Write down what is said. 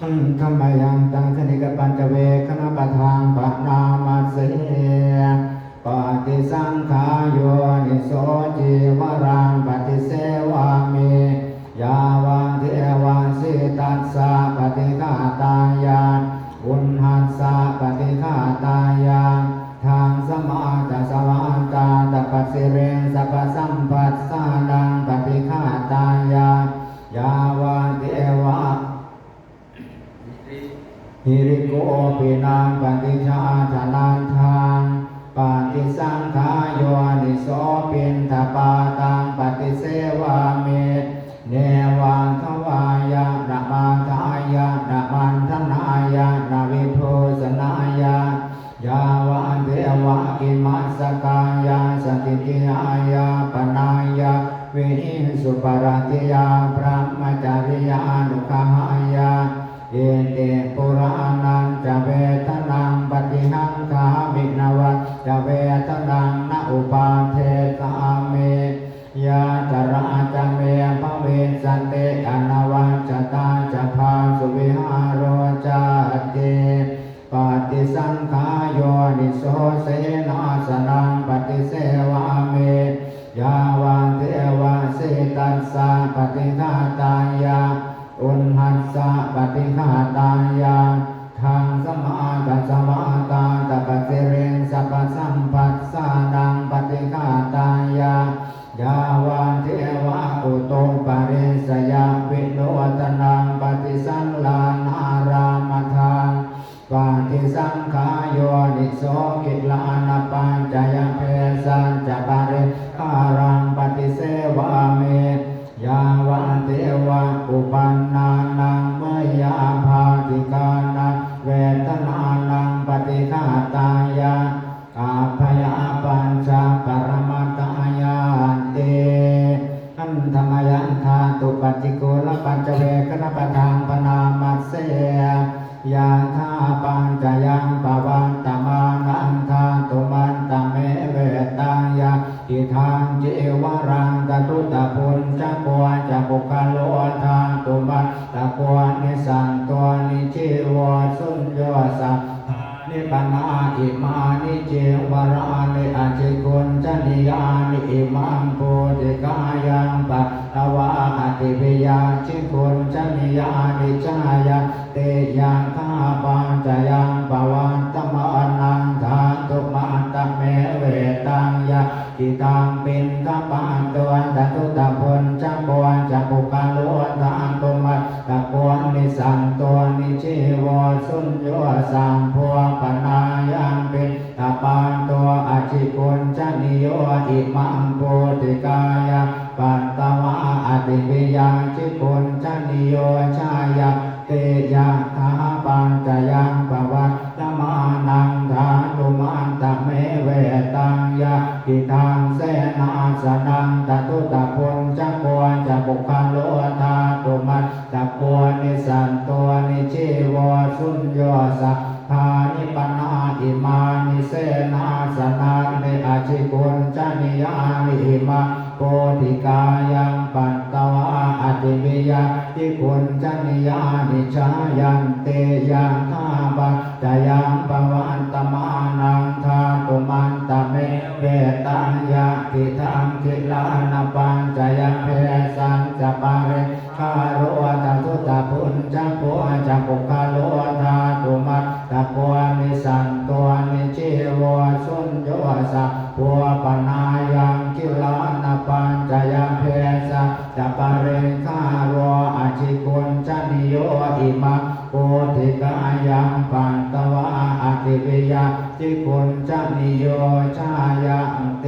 ธรรมยังตังคณิกปัญจเวคณปทางปะนามาเสปฏิสังขาโยนิโสจิวรังปฏิเสวามิยาวังเทวังสิตัสสะปฏิฆาตายาอุณหัสสะปฏิฆาตายาทางสมาจัสวาตาตปัสสิเรนสัพสัมปัสสานังปฏิฆาตายายาวังเทวะ ฮิริโกปินังปฏิชาธนันทางปฏิสังขายโยนิโสปินทปาตังปฏิเสวามิเนวังขวายะนะมาทายะนะมันทนายะนะวิโพสนายะยาวะเทวะกิมัสกายะสติกิยายะปนายะวิหิสุปรติยาพระมจริยานุขหายะ เอเตปุรานันจะเวทนังปฏิหังคามินวัตจะเวทนังนอุปาเทสาเมยาจราจะเมภเวสันเตอนวัจจตาจะพาสุวิหารโรจาเตปฏิสังขายโยนิโสเสนาสนังปฏิเสว ยาวันเทวะอุตงปะเรสยาวิโนตนังปฏิสังลานารามทางปฏิสังขายโยนิโสกิลานาปัญจยเพสันจะปะเรคารังปฏิเสวาเม ลปัญจเวคณปทางปนามัสเสยาธาปัญจยังปวันตมานันทาตุมันตเมเวตังยาทิทางเจวรังตตุตะพุนจักวาจักปุกะโลทาตุมัตตะกวานิสันตัวนิจิวะสุญโยสัพ นิปนาอิมานิเจวรานิอาจิกุลจนิยานิอิมังโพธิกายังปัตตวะอติวิยาจิกุลจนิยานิจายาเตยังข้าปัญจยังปวันตมะนังทาตุมาตเมเวตังยาทิตังเป็นทปันตัวตตุตะพนจักวรจักปุกาโลตามตุมัตตะกวนนิสันตัวนิชิวสุญโยสัง กุลจนิโยอิมังโพธิกายาปัตตวะอติวิยังชิกุลจนิโยชายาเตยะทาปัญจยังปวัตตมานังทานุมันตะเมเวตังยะทิทางเสนาสนังตตุตะพนจักวรจะปุคาโลธาตุมัตตะกวนิสันตัวนิชิวสุญโยสั เนอาชิกุลจานิยานิมาโพธิกายังปัตตวะอติวิยาทิกุลจานิยานิชายันเตยังข้าบัจจยังปวันตมานังทาตุมันตะเมเวตัญญาติทังกิลานปัญจยังเพสังจะปาเรคาโรตตุตะพุนจักโพจักปุคา สังจะปเรนคารอาชิกุลจนิโยอิมะโพธิกายังปันตวะอติวิยาจิกุลจนิโยชายังเต